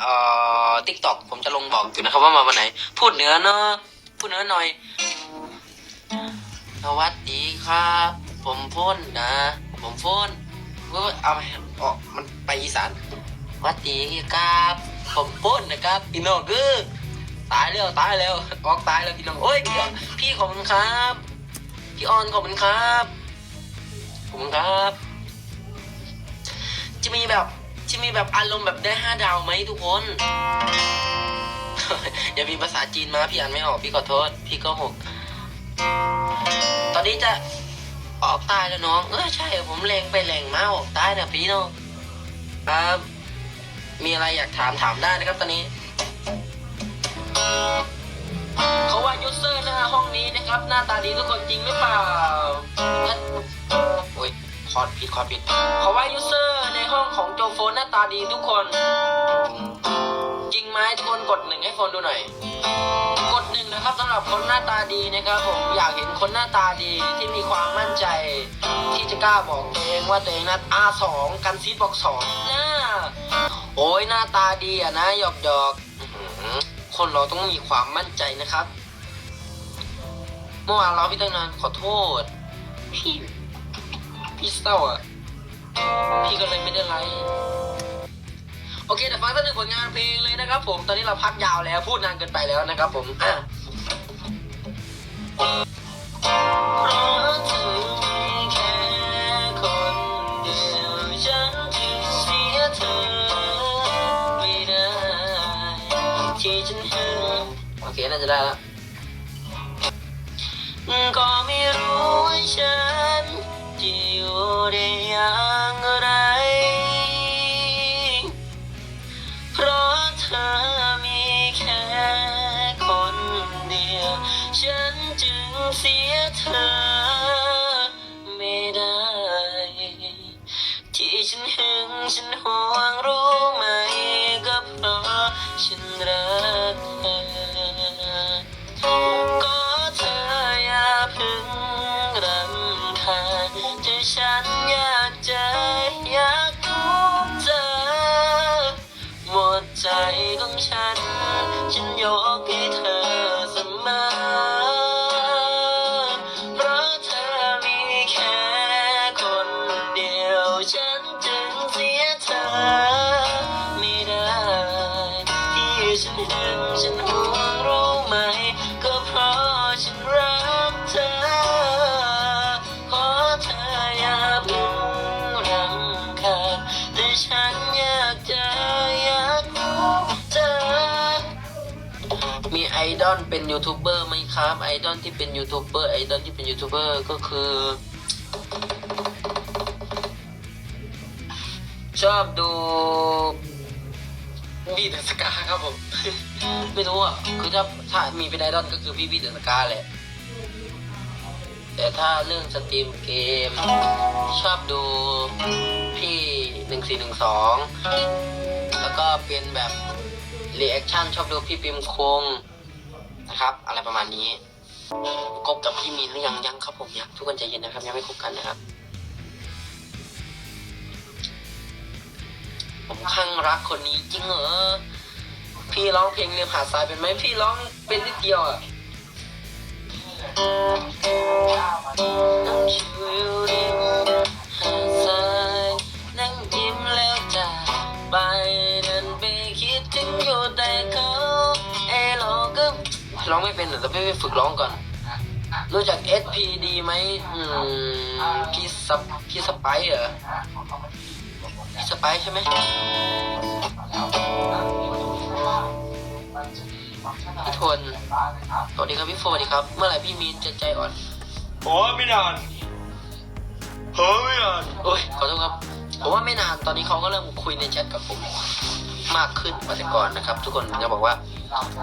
เอ่อทิกตอกผมจะลงบอกอยู่นะครับว่ามาวันไหน พูดเนื้อเนอะพูดเนื้อหน่อย สวัสดีครับ ผมพ้นนะ ผมพ้นก็เอาไปออกมันไปอีสานสวัสดีครับ ผมพ้นนะครับพี่น้องคือตายแล้วตายแล้วออกตายแล้วพี่น้องโอ้ยพี่พี่ขอบคุณครับ พี่ออนขอบคุณครับขอบคุณครับ จะมีแบบ จะมีแบบอารมณ์แบบได้ห้าดาวไหมทุกคนอย่ามีภาษาจีนมาพี่อ่านไม่ออกพี่ขอโทษ พี่ก็หก ตอนนี้จะออกใตายแล้วน้อง เออใช่ผมแรงไปแรงมาออกใต้นะพี่น้องครับมีอะไรอยากถามถามได้นะครับตอนนี้ เขาว่ายูเซอร์หน้าห้องนี้นะครับ หน้าตาดีทุกคนจริงหรือเปล่าโอ้ย อร์ดผิดคอดผิดเขาว่ายูเซอร์ในห้องของโจโฟนหน้าตาดีทุกคน จริงไหมทุกคนกดหนึ่งให้โฟนดูหน่อย กดหนึ่งนะครับสำหรับคนหน้าตาดีนะครับผมอยากเห็นคนหน้าตาดีที่มีความมั่นใจ ที่จะกล้าบอกตัวเองว่าตัวเองนั้นอาสองกันซีดบอกสองนะโอ้ยหน้าตาดีอะนะหยอกหยอกคนเราต้องมีความมั่นใจนะครับ เมื่อวานเราพี่ตั้งนานขอโทษพี่ พี่เศร้าอะ พี่ก็เลยไม่ได้ไลฟ์โอเคแต่ฟังสักหนึ่งผลงานเพลงเลยนะครับ ผม ตอนนี้เราพักยาวแล้วพูดนานเกินไปแล้วนะครับผมอะโอเคน่าจะได้แล้ว ฉันห่วงรู้ไหมก็เพราะฉันรักเธอก็เธออย่าพึ่งรำคาญที่ฉันอยากเจออยากพบเจอหมดใจของฉัน ฉันยก ฉันหึงฉันห่วงรู้ไหม ก็เพราะฉันรักเธอ ขอเธออย่าเพิ่งรำคาญแต่ฉันอยากเจออยากพบเจอมีไอดอลเป็นยูทูบเบอร์ไหมครับ ไอดอลที่เป็นยูทูบเบอร์ไอดอลที่เป็นยูทูบเบอร์ก็คือ ชอบดู บีเดอสกาครับผมไม่รู้อะคือถ้าถ้ามีเป็นไอดอลก็คือพี่บีเดอสกาแหละ แต่ถ้าเรื่องสตรีมเกม ชอบดูพี่หนึ่งสี่หนึ่งสองแล้วก็เป็นแบบรีแอคชั่นชอบดูพี่ปิมคงนะครับ อะไรประมาณนี้คบกับพี่มีนหรือยังยังครับผมยังทุกคนใจเย็นนะครับ ยังไม่คบกันนะครับ ผมข้างรักคนนี้จริงเหรอ พี่ร้องเพลงเรียมหาดทรายเป็นไหมพี่ร้องเป็นนิดเดียวอะนั่งชิวอยู่ริมหาดทรายนั่งยิ้มแล้วจากไปเดินไปคิดถึงอยู่แต่เขาเอยเราก็ร้องไม่เป็นเหรอแต่พี่ไปฝึกร้องก่อน รู้จัก SPD ไหมอืมพี่สปพี่สไปเหรอ สไปซ์ใช่ไหมพี่ทนสวัสดีครับพี่โฟสวัสดีครับ เมื่อไหร่พี่มีนจะใจอ่อนโอ้ไม่นานเฮ้ยไม่นานโอ้ยขอโทษครับผมว่าไม่นานตอนนี้เขาก็เริ่มคุยในแชทกับผมมากขึ้นกว่าแต่ก่อนนะครับ ทุกคนจะบอกว่า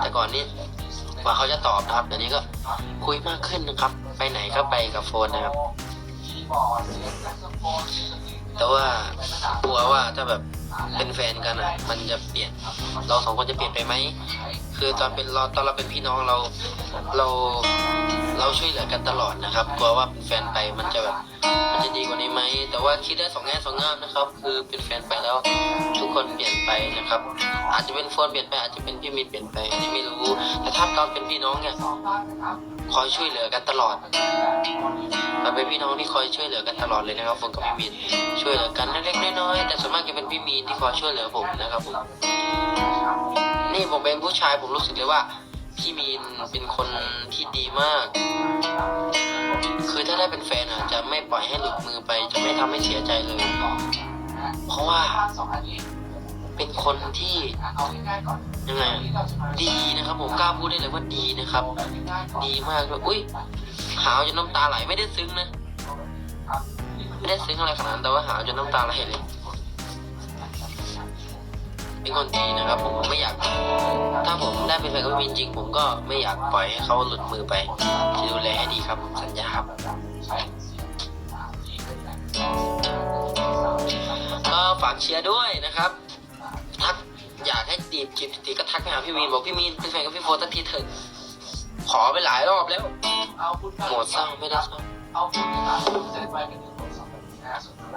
แต่ก่อนนี้กว่าเขาจะตอบนะครับเดี๋ยวนี้ก็คุยมากขึ้นนะครับ ไปไหนก็ไปกับโฟนนะครับ แต่ว่ากลัวว่า ถ้าแบบเป็นแฟนกันอะ มันจะเปลี่ยน เราสองคนจะเปลี่ยนไปไหม คือตอนเป็นเราตอนเราเป็นพี่น้องเราเราเราช่วยเหลือกันตลอดนะครับกลัวว่าเป็นแฟนไปมันจะแบบมันจะดีกว่านี้ไหมแต่ว่าคิดได้สองแง่สองงามนะครับ คือเป็นแฟนไปแล้วทุกคนเปลี่ยนไปนะครับ อาจจะเป็นโฟนเปลี่ยนไปอาจจะเป็นพี่มินเปลี่ยนไปอันนี้ไม่รู้ แต่ถ้าตอนเป็นพี่น้องเนี่ย คอยช่วยเหลือกันตลอดเราเป็นพี่น้องที่คอยช่วยเหลือกันตลอดเลยนะครับโฟนกับพี่มินช่วยเหลือกันเล็กๆน้อยๆแต่ส่วนมากจะเป็นพี่มีนที่คอยช่วยเหลือผมนะครับผมนี่ผมเป็นผู้ชายผมรู้สึกเลยว่า พี่มีนเป็นคนที่ดีมาก คือถ้าได้เป็นแฟนอะ จะไม่ปล่อยให้หลุดมือไป จะไม่ทำให้เสียใจเลย เพราะว่า เป็นคนที่ยังไงอะดีนะครับผมกล้าพูดได้เลยว่าดีนะครับ ดีมากด้วยอุ้ยหาวจนน้ำตาไหลไม่ได้ซึ้งนะไม่ได้ซึ้งอะไรขนาดนั้นแต่ว่าหาวจนน้ำตาไหลเลยเป็นคนดีนะครับผมผมไม่อยาก ถ้าผมได้เป็นแฟนกับพี่มินจริง ผมก็ไม่อยากปล่อยให้เขาหลุดมือไปจะดูแลให้ดีครับผมสัญญาครับก็ฝากเชียร์ด้วยนะครับทัก อยากให้ตีบจีบตีก็ทักไปหาพี่มีนบอกพี่มีนเป็นแฟนกับพี่โฟสักทีเถอะขอไปหลายรอบแล้วหมดเศร้าไม่ได้เศร้า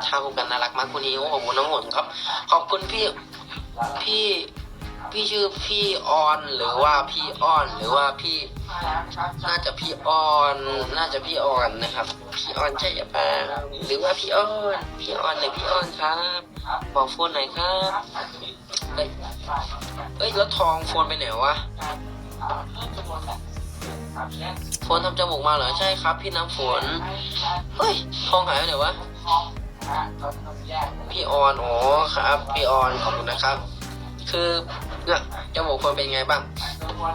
ถ้าคุกันน่ารักมากคนนี้โอ้ขอบคุณน้องหนครับ ขอบคุณพี่พี่พี่ชื่อพี่ออนหรือว่าพี่อ้อนหรือว่าพี่ น่าจะพี่ออน น่าจะพี่ออนนะครับ พี่ออนใช่ปะหรือว่าพี่อ้อน พี่ออนหรือพี่อ้อนครับ บอกโฟนหน่อยครับ เอ้ยเอ้ยแล้วทองโฟนไปไหนวะโฟนทำจมูกมาเหรอใช่ครับ พี่น้ำฝนเฮ้ยทองหายไปไหนวะพี่ออนอ๋อครับ พี่ออนขอบคุณนะครับ คือเนี่ยจมูกโฟนเป็นไงบ้าง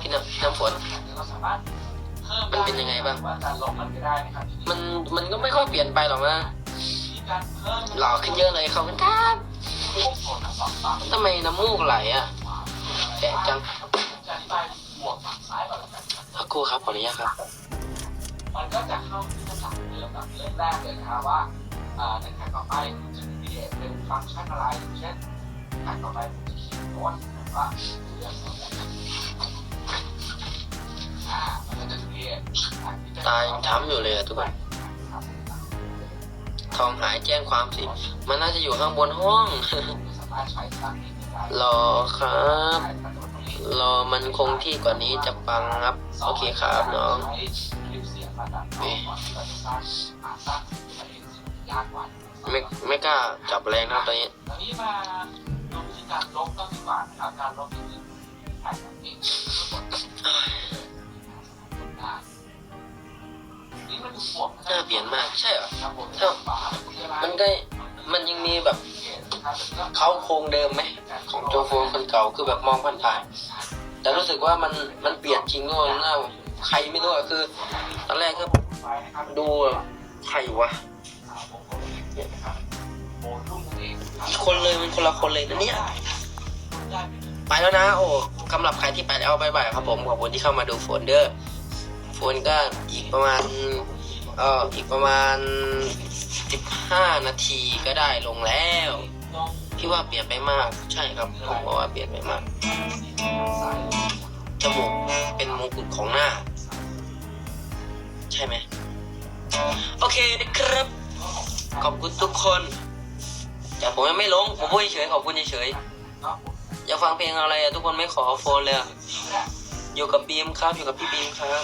พี่น้ำน้ำฝนมันเป็นยังไงบ้าง มันมันก็ไม่ค่อยเปลี่ยนไปหรอกนะหล่อขึ้นเยอะเลยขาเป็นครับ ทำไมน้ำมูกไหลอะแปลกจังพักครูครับขออนุญาตครับ มันก็จะเข้าที่คำถามเดิมแบบเรื่องแรกเลยนะครับว่าเอ่อในแท็กต่อไปคุณจะมีเป็นฟังก์ชันอะไรอย่างเช่นแท็กต่อไปคุณจะเขียนโน้ตว่าเรื่องอะไรอ่ามันก็จะมีแท็กที่เป็นตายังช้ำอยู่เลยอะทุกคน ทองหายแจ้งความสิ มันน่าจะอยู่ข้างบนห้อง รอครับ รอมันคงที่กว่านี้จะปังครับ โอเคครับน้องไม่ไม่กล้าจับแรงนะตอนนี้การลบก็ดีกว่านะครับการลบก็คือแท็กแบบนี้ นี่มันดูบวกหน้าเปลี่ยนมากใช่เหรอครับผมเอ้ามันก็มันยังมีแบบเขาโครงเดิมไหมของโจโฟนคนเก่าคือแบบมองผ่านๆแต่รู้สึกว่ามันมันเปลี่ยนจริงด้วยน้าใครไม่รู้อะคือตอนแรกก็ดูใครวะอีกคนเลยมันคนละคนเลยนะเนี่ยไปแล้วนะ โอ้สำหรับใครที่ไปแล้วบายบายครับผมขอบคุณที่เข้ามาดูโฟนเดอร์ โฟนก็อีกประมาณเอ่ออีกประมาณสิบห้านาทีก็ได้ลงแล้วพี่ว่าเปลี่ยนไปมาก ใช่ครับผมบอกว่าเปลี่ยนไปมากจมูกเป็นมงกุฎของหน้า ใช่ไหมโอเคนะครับ ขอบคุณทุกคนแต่ผมยังไม่ลง ผมพูดเฉยขอบคุณเฉยอยากฟังเพลงอะไรอะทุกคนไม่ขอโฟนเลยอยู่กับบีมครับ อยู่กับพี่บีมครับ